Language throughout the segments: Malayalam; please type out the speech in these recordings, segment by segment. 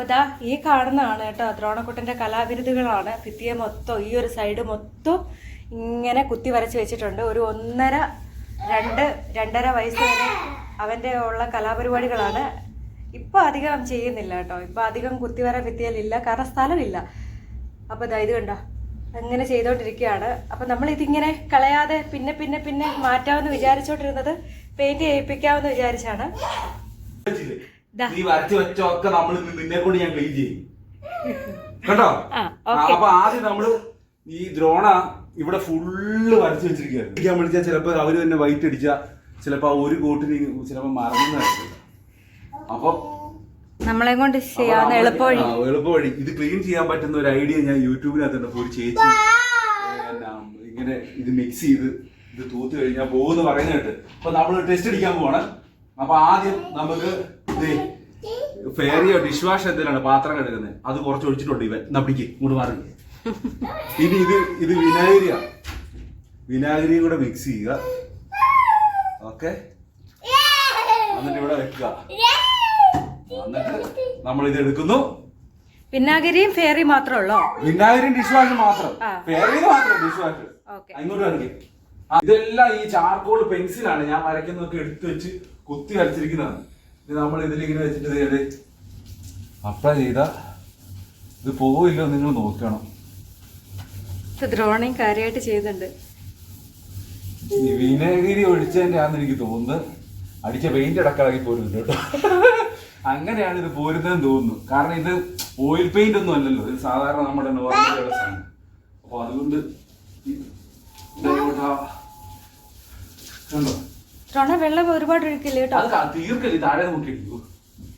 അപ്പോൾ ഇതാ ഈ കാണുന്നതാണ് കേട്ടോ ദ്രോണക്കുട്ടന്റെ കലാവിരുതുകളാണ് ഭിത്തിയെ മൊത്തം ഈ ഒരു സൈഡ് മൊത്തം ഇങ്ങനെ കുത്തി വരച്ച് വെച്ചിട്ടുണ്ട്. ഒരു ഒന്നര രണ്ട് രണ്ടര വയസ്സ് വരെ അവന്റെ ഉള്ള കലാപരിപാടികളാണ്. ഇപ്പോൾ അധികം ചെയ്യുന്നില്ല കേട്ടോ. ഇപ്പോൾ അധികം കുത്തിവര ഭിത്തിയിലില്ല കാരണം സ്ഥലമില്ല. അപ്പോൾ ഇതാ ഇത് കണ്ടോ? അങ്ങനെ ചെയ്തുകൊണ്ടിരിക്കുകയാണ് നമ്മൾ ഇതിങ്ങനെ കളയാതെ പിന്നെ പിന്നെ പിന്നെ മാറ്റാമെന്ന് വിചാരിച്ചോണ്ടിരുന്നത് പെയിന്റ് ചെയ്യിപ്പിക്കാമെന്ന് വിചാരിച്ചാണ്. നീ വരച്ചു വെച്ചൊക്കെ നമ്മൾ നിന്നെ കൊണ്ട് ഞാൻ ക്ലീൻ ചെയ്യും. കേട്ടോ? അപ്പൊ ആദ്യം നമ്മൾ ഈ ദ്രോണ ഇവിടെ ഫുള്ള് വരച്ചു വെച്ചിരിക്കുകയാണ് അടിക്കാൻ വിളിച്ചാൽ ചിലപ്പോ അവർ തന്നെ വൈറ്റ് അടിച്ച ചിലപ്പോ ആ ഒരു കോട്ടിന് ചിലപ്പോ മറന്നു അപ്പൊ നമ്മളെ കൊണ്ട് ചെയ്യാവുന്ന എളുപ്പവഴി. ആ, എളുപ്പവഴി. ഇത് ക്ലീൻ ചെയ്യാൻ പറ്റുന്ന ഒരു ഐഡിയ ഞാൻ യൂട്യൂബിനകത്തുണ്ട് ഒരു ചേച്ചി ഇങ്ങനെ ഇത് മിക്സ് ചെയ്ത് ഇത് തൂത്ത് കഴിഞ്ഞാൽ പോകുന്നു പറയുന്ന കേട്ട്. അപ്പൊ നമ്മൾ ടെസ്റ്റ് അടിക്കാൻ പോവാണ്. അപ്പൊ ആദ്യം നമുക്ക് ഫെയറിയോ ഡിഷ് വാഷ് എന്തിനാണ് പാത്രം കഴുകുന്നത് അത് കുറച്ച് ഒഴിച്ചിട്ടുണ്ട് ഇവൻ. നമ്പിക്ക് ഇങ്ങോട്ട് മാറി. ഇനി ഇത് ഇത് വിനാഗിരിയാ. വിനാഗിരി കൂടെ മിക്സ് ചെയ്യുക. ഓക്കെ എന്നിട്ട് ഇവിടെ വെക്കുക. എന്നിട്ട് നമ്മൾ ഇത് എടുക്കുന്നു. വിനാഗിരിയും ഫേറി ഉള്ളോ? വിനാഗിരിയും ഡിഷ് വാഷ് മാത്രം ഫേറി മാത്രം ഡിഷ് വാഷ് അങ്ങോട്ട് കാണിക്കും. ഇതെല്ലാം ഈ ചാർക്കോൾ പെൻസിലാണ് ഞാൻ വരയ്ക്കുന്നതൊക്കെ എടുത്തു വെച്ച് കുത്തി വരച്ചിരിക്കുന്നതാണ് നമ്മൾ ഇതിലിങ്ങനെ വെച്ചിട്ട് ഇത് അപ്ലൈ ചെയ്ത. ഇത് പോവില്ലോ നിങ്ങൾ നോക്കണം. ദ്രോണയും കാര്യമായിട്ട് ചെയ്യുന്നുണ്ട് ഈ വിനാഗിരി ഒഴിച്ചതിന്റെ ആണെന്ന് എനിക്ക് തോന്നുന്നത് അടിച്ച പെയിന്റ് അടക്കളാക്കി പോരുന്നുണ്ട് കേട്ടോ. അങ്ങനെയാണ് ഇത് പോരുന്നതെന്ന് തോന്നുന്നു. കാരണം ഇത് ഓയിൽ പെയിന്റ് ഒന്നും അല്ലല്ലോ. ഇത് സാധാരണ നമ്മുടെ നോർമൽ സാധനം. അപ്പൊ അതുകൊണ്ട്? കണ്ടോ? ദ്രോണ വെള്ളം ഒരുപാട് ഒഴിക്കില്ല കേട്ടോ?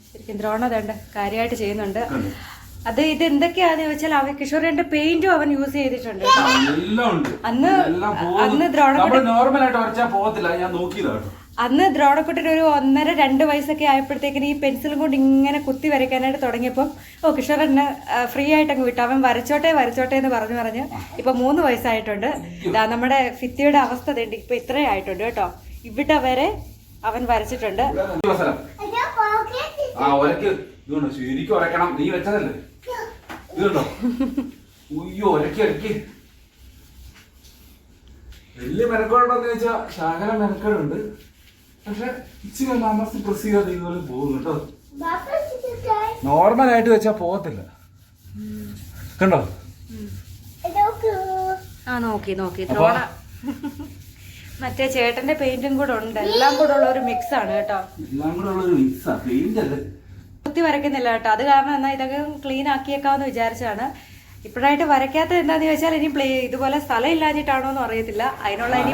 ശരിക്കും ദ്രോണ അതുണ്ട് കാര്യമായിട്ട് ചെയ്യുന്നുണ്ട്. അത് ഇത് എന്തൊക്കെയാന്ന് വെച്ചാൽ അവൻ കിഷോറിന്റെ പെയിന്റും അവൻ യൂസ് ചെയ്തിട്ടുണ്ട്. അന്ന് അന്ന് ദ്രോണക്കുട്ടൻ- നമ്മൾ നോർമൽ ആയിട്ട് വരച്ചാൽ പോകത്തില്ല ഞാൻ നോക്കിയതാ കേട്ടോ. അന്ന് ദ്രോണക്കുട്ടിന് ഒരു ഒന്നര രണ്ട് വയസ്സൊക്കെ ആയപ്പോഴത്തേക്കിന് ഈ പെൻസിലും കൊണ്ട് ഇങ്ങനെ കുത്തി വരയ്ക്കാനായിട്ട് തുടങ്ങിയപ്പം ഓ കിഷോർ എന്നെ ഫ്രീ ആയിട്ട് അങ്ങ് വിട്ടു. അവൻ വരച്ചോട്ടെ വരച്ചോട്ടെ എന്ന് പറഞ്ഞു പറഞ്ഞ് ഇപ്പൊ മൂന്ന് വയസ്സായിട്ടുണ്ട്. ഇതാ നമ്മുടെ ഫിത്തിയുടെ അവസ്ഥ ഇപ്പൊ ഇത്രയും ആയിട്ടുണ്ട് കേട്ടോ. ഇവിടെ വരെ അവൻ വരച്ചിട്ടുണ്ട്. ശരിക്കും ഉരക്കണം നീ വെച്ചതല്ലേ? ഇതുണ്ടോ? ഉയ്യോ ഒരക്കി ഒരക്കി വലിയ മെനക്കേടുണ്ടോന്ന് ചോദിച്ചാ ശകല മെനക്കേടുണ്ട്. പക്ഷെ ഇച്ചിരി ഒന്ന് അമർത്തി പ്രസ് ചെയ്യാതെ ഇതുപോലെ പോകുന്നു കേട്ടോ. നോർമൽ ആയിട്ട് വെച്ചാ പോകത്തില്ല. കണ്ടോ? ആ നോക്കി നോക്കി. മറ്റേ ചേട്ടന്റെ പെയിന്റും കൂടെ ഉണ്ട്. എല്ലാം കൂടെ ഉള്ള ഒരു മിക്സ് ആണ് കേട്ടോ. എല്ലാം കൂടെ ഉള്ളൊരു മിക്സാ പെയിന്റ് അല്ലേ? കുത്തി വരയ്ക്കുന്നില്ല കേട്ടോ. അത് കാരണം എന്നാ ഇതൊക്കെ ക്ലീൻ ആക്കിയേക്കാമെന്ന് വിചാരിച്ചാണ് ഇപ്പോഴായിട്ട് വരയ്ക്കാത്തത് എന്താന്ന് ചോദിച്ചാൽ ഇനി പ്ലേ ഇതുപോലെ സ്ഥലം ഇല്ലാഞ്ഞിട്ടാണോ എന്ന് അറിയത്തില്ല. അതിനുള്ള ഇനി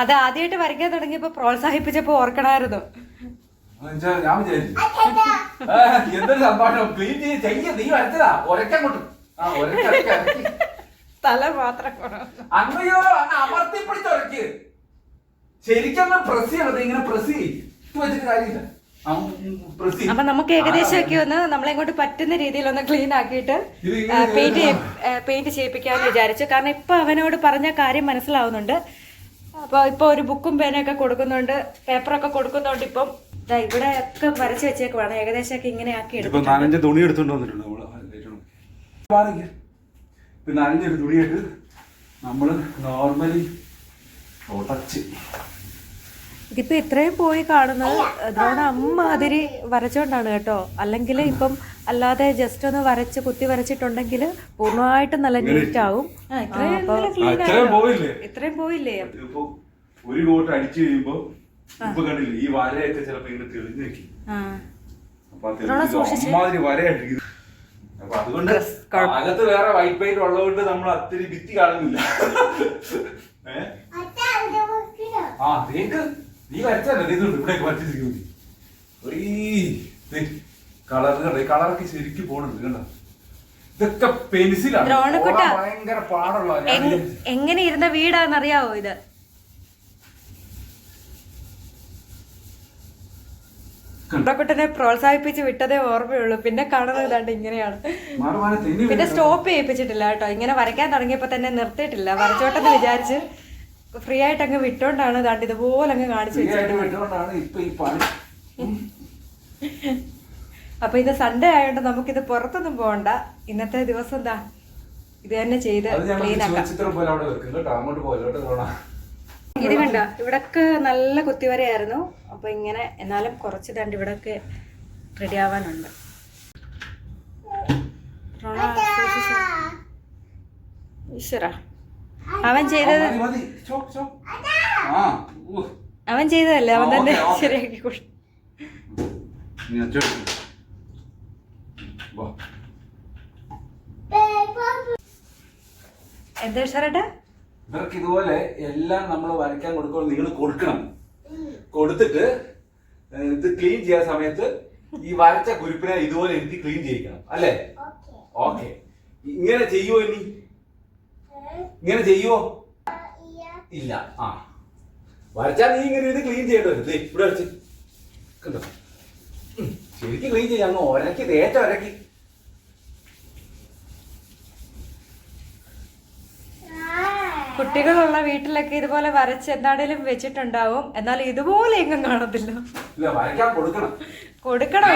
അത് ആദ്യമായിട്ട് വരയ്ക്കാൻ തുടങ്ങിയപ്പോ പ്രോത്സാഹിപ്പിച്ചപ്പോ ഓർക്കണമായിരുന്നു. ഞാൻ വിചാരിച്ചു. എന്തൊരു സംഭാഷണം. ക്ലീൻ ചെയ്ത് ചെയ്യ. നീ വരച്ചതാ. ഒരക്കങ്ങോട്ട്. ആ ഒരക്ക്. മാത്രം അങ്ങയോ അങ്ങ് ശരിക്കും പ്രസ് ചെയ്യണത് ഇങ്ങനെ പ്രസ് ചെയ്യും. ഇത് വെച്ചിട്ട് കാര്യമില്ല. അപ്പൊ നമുക്ക് ഏകദേശം ഒക്കെ ഒന്ന് നമ്മളെ കൊണ്ട് പറ്റുന്ന രീതിയിൽ ഒന്ന് ക്ലീൻ ആക്കിയിട്ട് പെയിന്റ് പെയിന്റ് ചെയ്യിപ്പിക്കാമെന്ന് വിചാരിച്ചു. കാരണം ഇപ്പൊ അവനോട് പറഞ്ഞ കാര്യം മനസ്സിലാവുന്നുണ്ട്. അപ്പൊ ഇപ്പൊ ഒരു ബുക്കും പേനയൊക്കെ കൊടുക്കുന്നുണ്ട്. പേപ്പറൊക്കെ കൊടുക്കുന്നുണ്ട് ഇപ്പം. ദാ ഇവിടെ ഒക്കെ വരച്ച് വെച്ചേക്കുവാണ്. ഏകദേശം ഒക്കെ ഇങ്ങനെ ആക്കി ഇപ്പൊ എടുക്കും തുണി എടുത്തുകൊണ്ട് വന്നിട്ടുണ്ട് മാറിക്ക്. ഇപ്പൊ നനഞ്ഞൊരു തുണിയിട്ട് നമ്മൾ നോർമലി ടച്ച് ഇതിപ്പോ ഇത്രയും പോയി കാണുന്നത് ദ്രോണ അമ്മാതിരി വരച്ചോണ്ടാണ് കേട്ടോ. അല്ലെങ്കിൽ ഇപ്പം അല്ലാതെ ജസ്റ്റ് ഒന്ന് വരച്ച് കുത്തി വരച്ചിട്ടുണ്ടെങ്കിൽ പൂർണമായിട്ടും നല്ല നീറ്റ് ആവും ഇത്രയും പോയില്ലേ? ഒരു കോട്ട് അടിച്ചു കഴിയുമ്പോ ഇപ്പൊ കണ്ടില്ലേ ഈ വരയൊക്കെ ചിലപ്പോ ഇങ്ങനെ തെളിഞ്ഞു വെക്കും ആ. അപ്പൊ അതുകൊണ്ട് അകത്ത് വേറെ വൈറ്റ് പെയിന്റ് ഉള്ളതുകൊണ്ട് നമ്മൾ അത്തിരി ഭിത്തി കാണുന്നില്ല? ആ തേക്ക് നീ വരച്ചല്ലേ ഇതുണ്ട്. ഇവിടെയൊക്കെ വരച്ചിരിക്കുന്നു കളർ കണ്ടേ? കളറൊക്കെ ശരിക്കും പോണുണ്ട് കണ്ടോ? ഇതൊക്കെ പെൻസിലാണ്. ഭയങ്കര പാടുള്ള എങ്- എങ്ങനെ ഇരുന്ന വീടാന്നറിയാവോ ഇത്? ദ്രോണക്കുട്ടനെ പ്രോത്സാഹിപ്പിച്ച് വിട്ടതേ ഓർമ്മയുള്ളൂ. പിന്നെ കാണുന്നത് ഇതാണ്ട് ഇങ്ങനെയാണ്. പിന്നെ സ്റ്റോപ്പ് ചെയ്യിപ്പിച്ചിട്ടില്ല കേട്ടോ. ഇങ്ങനെ വരയ്ക്കാൻ തുടങ്ങിയപ്പോ തന്നെ നിർത്തിയിട്ടില്ല. വരച്ചോട്ടെന്ന് വിചാരിച്ച് ഫ്രീ ആയിട്ട് അങ്ങ് വിട്ടോണ്ടാണ് ദാണ്ട് ഇതുപോലെ അങ്ങ് കാണിച്ചു അപ്പൊ ഇത് സൺഡേ ആയതുകൊണ്ട് നമുക്കിത് പുറത്തൊന്നും പോകണ്ട ഇന്നത്തെ ദിവസം എന്താ ഇത് തന്നെ ചെയ്ത് ക്ലീൻ ആക്കാം. ഇത് കണ്ട? ഇവിടൊക്കെ നല്ല കുത്തിവരയായിരുന്നു. അപ്പൊ ഇങ്ങനെ എന്നാലും കുറച്ച് ദണ്ട് ഇവിടൊക്കെ റെഡി ആവാനുണ്ട്. അവൻ ചെയ്തത് മതി മതി. ചോ ചോ. ആ അവൻ ചെയ്തതല്ലേ? അവൻ തന്നെ. ശരിയാക്കി കൊടു എന്താ ഷറേട്ടാ ഇവർക്ക് ഇതുപോലെ എല്ലാം നമ്മൾ വരയ്ക്കാൻ കൊടുക്കുമ്പോൾ നിങ്ങൾ കൊടുക്കണം. കൊടുത്തിട്ട് ഇത് ക്ലീൻ ചെയ്യാൻ സമയത്ത് ഈ വരച്ച കുരിപ്പിനെ ഇതുപോലെ എഴുതി ക്ലീൻ ചെയ്യിക്കണം. അല്ലേ? ഓക്കെ. ഇങ്ങനെ ചെയ്യുവോ ഇനി? ഇങ്ങനെ ചെയ്യുവോ? ഇല്ല. ആ. വരച്ചാൽ നീ ഇങ്ങനെ ഇത് ക്ലീൻ ചെയ്യേണ്ടി വരും. ഇവിടെ വരച്ച്. കണ്ടോ? ശരിക്കും ക്ലീൻ ചെയ്യാം. അങ്ങ് ഒരക്കി തേച്ച ഒരക്കി. കുട്ടികളുള്ള വീട്ടിലൊക്കെ ഇതുപോലെ വരച്ച് എന്താണേലും വെച്ചിട്ടുണ്ടാവും. എന്നാൽ ഇതുപോലെ എങ്ങും കാണത്തില്ല. കൊടുക്കണം.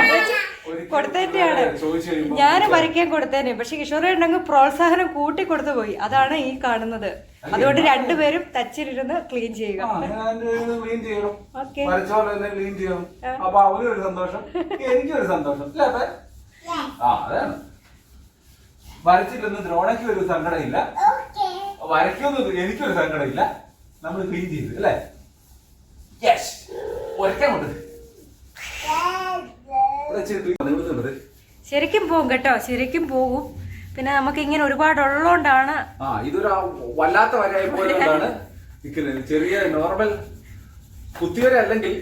കഴിയുമ്പോ ഞാൻ വരയ്ക്കാൻ കൊടുത്തേനെ. പക്ഷെ കിഷോർ അങ്ങ് പ്രോത്സാഹനം കൂട്ടി കൊടുത്തു പോയി. അതാണ് ഈ കാണുന്നത്. അതുകൊണ്ട് രണ്ടുപേരും തച്ചിലിരുന്ന് ക്ലീൻ ചെയ്യുക. അപ്പൊ സന്തോഷം. എനിക്കൊരു സന്തോഷം. വരച്ചിട്ടൊന്നും ദ്രോണയ്ക്ക് ഒരു സങ്കടമില്ല വരയ്ക്കൊന്നും എനിക്കൊരു സങ്കടമില്ല. നമ്മൾ ക്ലീൻ ചെയ്ത് അല്ലേ? യെസ് ഒരക്കാൻ കൊണ്ട്. ശരിക്കും പോകും കേട്ടോ. ശരിക്കും പോകും പിന്നെ നമുക്ക് ഇങ്ങനെ ഒരുപാട് ഉള്ളതുകൊണ്ടാണ് ആ ഇതൊരു വല്ലാത്ത വരയായി പോയതുകൊണ്ടാണ് നിൽക്കുന്നത് ചെറിയ നോർമൽ കുത്തിവര അല്ലെങ്കിൽ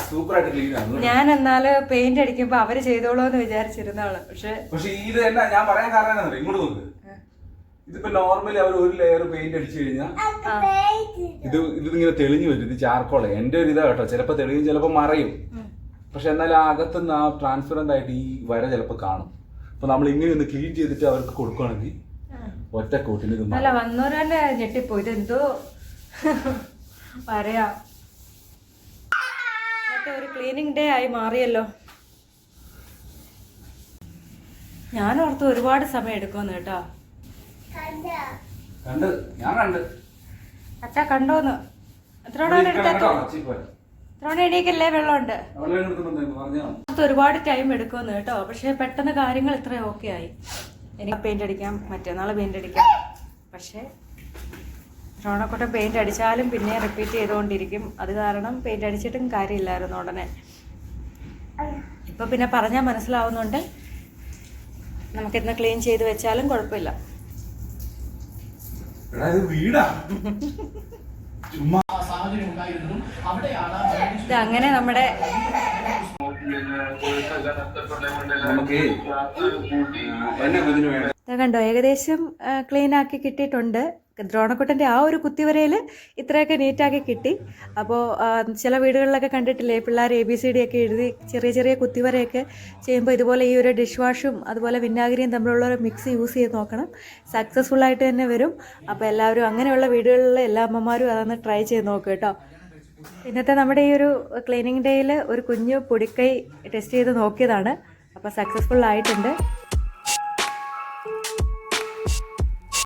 സൂപ്പറായിട്ട് ക്ലീൻ ആണ് ഞാൻ എന്നാൽ പെയിന്റ് അടിക്കുമ്പോ അവർ ചെയ്തോളൂ എന്ന് വിചാരിച്ചിരുന്നാൾ പക്ഷെ പക്ഷെ ഇത് എന്നാ ഞാൻ പറയാൻ കാരണം ഇങ്ങോട്ട് നോക്ക്. ഇതിപ്പോ നോർമലി അവർ ഒരു ലെയർ പെയിന്റ് അടിച്ചു കഴിഞ്ഞാൽ ഇത് ഇത് ഇങ്ങനെ തെളിഞ്ഞു വരും. ഇത് ചാർക്കോൾ എന്റെ ഒരു ഇതാ കേട്ടോ. ചിലപ്പോ തെളിയും ചിലപ്പോ മറയും. പക്ഷെ എന്നാൽ അകത്തുനിന്ന് ആ ട്രാൻസ്പെറന്റ് ആയിട്ട് ഈ വര ചിലപ്പോ കാണും. അപ്പൊ നമ്മൾ ഇങ്ങനെ ഒന്ന് ക്ലീൻ ചെയ്തിട്ട് അവർക്ക് കൊടുക്കുകയാണെങ്കിൽ ഒറ്റ കൂട്ടിന് ഇത് അല്ല ഇതെന്തോ പറയാ ഒരു ക്ലീനിങ് ഡേ ആയി മാറിയല്ലോ. ഞാൻ ഓർത്ത് ഒരുപാട് സമയം എടുക്കുമെന്ന് കേട്ടോ. കണ്ട്? ഞാൻ കണ്ട്. അച്ഛാ കണ്ടോന്ന്. എത്രയോടെ എണീക്കല്ലേ വെള്ളമുണ്ട്? ഒരുപാട് ടൈം എടുക്കുമെന്ന് കേട്ടോ. പക്ഷെ പെട്ടെന്ന് കാര്യങ്ങൾ ഇത്ര ഓക്കെ ആയി. എനിക്ക് പെയിന്റ് അടിക്കാം. മറ്റന്നാൾ പെയിന്റ് അടിക്കാം. പക്ഷേ റോണക്കോട്ട പെയിന്റ് അടിച്ചാലും പിന്നെ റിപ്പീറ്റ് ചെയ്തുകൊണ്ടിരിക്കും. അത് കാരണം പെയിന്റ് അടിച്ചിട്ടും കാര്യമില്ലായിരുന്നു ഉടനെ. ഇപ്പൊ പിന്നെ പറഞ്ഞാൽ മനസ്സിലാവുന്നുണ്ട്. നമുക്കിന്ന് ക്ലീൻ ചെയ്ത് വെച്ചാലും കുഴപ്പമില്ല. എടാ ഇത് വീടാ. ചുമ്മാ. ഇത് അങ്ങനെ നമ്മുടെ കണ്ടോ ഏകദേശം ക്ലീൻ ആക്കി കിട്ടിയിട്ടുണ്ട്. ദ്രോണക്കുട്ടന്റെ ആ ഒരു കുത്തിവരയിൽ ഇത്രയൊക്കെ നീറ്റാക്കി കിട്ടി. അപ്പോൾ ചില വീടുകളിലൊക്കെ കണ്ടിട്ടില്ലേ പിള്ളേർ എ ബി സി ഡി ഒക്കെ എഴുതി ചെറിയ ചെറിയ കുത്തിവരയൊക്കെ ചെയ്യുമ്പോൾ ഇതുപോലെ ഈ ഒരു ഡിഷ് വാഷും അതുപോലെ വിനാഗിരിയും തമ്മിലുള്ള ഒരു മിക്സ് യൂസ് ചെയ്ത് നോക്കണം. സക്സസ്ഫുൾ ആയിട്ട് തന്നെ വരും. അപ്പോൾ എല്ലാവരും അങ്ങനെയുള്ള വീടുകളിലെ എല്ലാ അമ്മമാരും അതൊന്ന് ട്രൈ ചെയ്ത് നോക്കുക കേട്ടോ. ഇന്നത്തെ നമ്മുടെ ഈ ഒരു ക്ലീനിങ് ഡേയിൽ ഒരു കുഞ്ഞു പൊടിക്കൈ ടെസ്റ്റ് ചെയ്ത് നോക്കിയതാണ്. അപ്പോൾ സക്സസ്ഫുൾ ആയിട്ടുണ്ട്.